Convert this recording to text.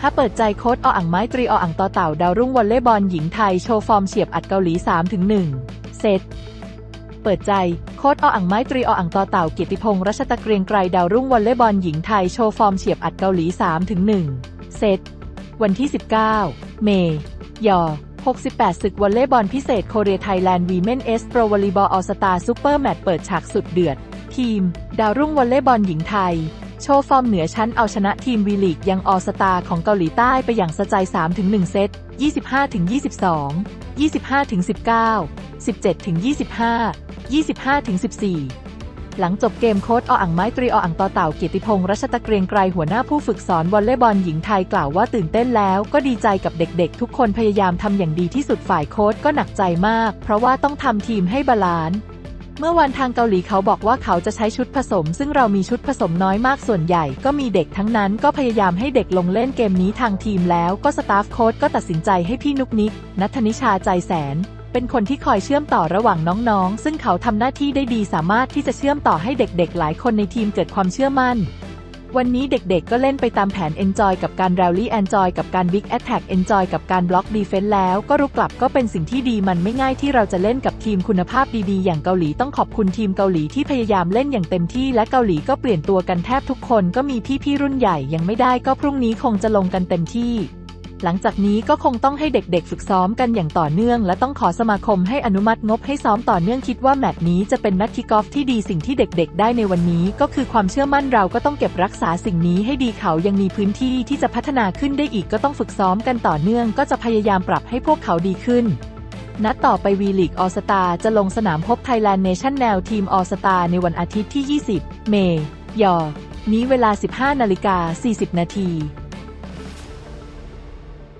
ถ้าเปิดใจโค้ดออ่างไม้ตรีออ่างต่อเต่าดาวรุ่งวอลเลย์บอลหญิงไทยโชว์ฟอร์มเฉียบอัดเกาหลี 3-1 เซตเปิดใจ โค้ดออ่างไม้ตรีออ่างต่อเต่าเกียรติพงษ์รัชตะเกรียงไกรดาวรุ่งวอลเลย์บอลหญิงไทยโชว์ฟอร์มเฉียบอัดเกาหลี 3-1 เซตวันที่ 19 เมย์ยอ68 ศึกวอลเลย์บอลพิเศษโคเรียไทยแลนด์วีเมนเอสโปรวอลเลย์บอลออสตาซูเปอร์แมตช์เปิดฉากสุดเดือด ทีม ดาวรุ่งวอลเลย์บอลหญิงไทย โชว์ฟอร์มเหนือชั้นเอาชนะทีมวีลีกยังออสตาของเกาหลีใต้ไปอย่างสะใจ 3-1 เซต 25-22 25-19 17-25 25-14 หลังจบเกมโค้ดออ่างไม้ตรีออ่างต่อเต่าเกียรติพงษ์รัชตะเกรียงไกรหัวหน้าผู้ฝึกสอนวอลเลย์บอลหญิงไทยกล่าวว่าตื่นเต้นแล้วก็ดีใจกับเด็กๆ ทุกคนพยายามทำอย่างดีที่สุดฝ่ายโค้ดก็หนักใจมาก เพราะว่าต้องทำทีมให้บาลานซ์ เมื่อวันทางเกาหลีเขาบอกว่าเขาจะใช้ชุดผสม ซึ่งเรามีชุดผสมน้อยมากส่วนใหญ่ ก็มีเด็กทั้งนั้นก็พยายามให้เด็กลงเล่นเกมนี้ทางทีมแล้วก็สตาฟโค้ดก็ตัดสินใจให้พี่นุกนิกนัทนิชาใจแสน เป็นคนที่คอยเชื่อมต่อระหว่างน้องๆ ซึ่งเขาทำหน้าที่ได้ดีสามารถที่จะเชื่อมต่อให้เด็กๆ หลายคนในทีมเกิดความเชื่อมั่น วันนี้เด็กๆ ก็เล่นไปตามแผน Enjoy กับการ Rally Enjoy กับการ Big Attack Enjoy กับการ Block Defense แล้วก็รุกกลับก็เป็นสิ่งที่ดีมันไม่ง่ายที่เราจะเล่นกับทีมคุณภาพดีๆ อย่างเกาหลีต้องขอบคุณทีมเกาหลีที่พยายามเล่นอย่างเต็มที่และเกาหลีก็เปลี่ยนตัวกันแทบทุกคนก็มีพี่ๆรุ่นใหญ่ยังไม่ได้ก็พรุ่งนี้คงจะลงกันเต็มที่ หลังจากนี้ก็คงต้องให้เด็กๆ ฝึกซ้อมกันอย่างต่อเนื่อง และต้องขอสมาคมให้อนุมัติงบให้ซ้อมต่อเนื่องคิดว่าแมตช์นี้จะเป็นนัดคิกออฟที่ดีสิ่งที่เด็กๆ ได้ในวันนี้ ก็คือความเชื่อมั่นเราก็ต้องเก็บรักษาสิ่งนี้ให้ดีเขายังมีพื้นที่ที่จะพัฒนาขึ้นได้อีกก็ต้องฝึกซ้อมกันต่อเนื่อง ก็จะพยายามปรับให้พวกเขาดีขึ้นนัดต่อไปวีลีกออสตาจะลงสนามพบไทยแลนด์เนชั่นแนลทีมออสตาในวันอาทิตย์ที่ 20 เมยอนี้เวลา 15 นาฬิกา 40 นาที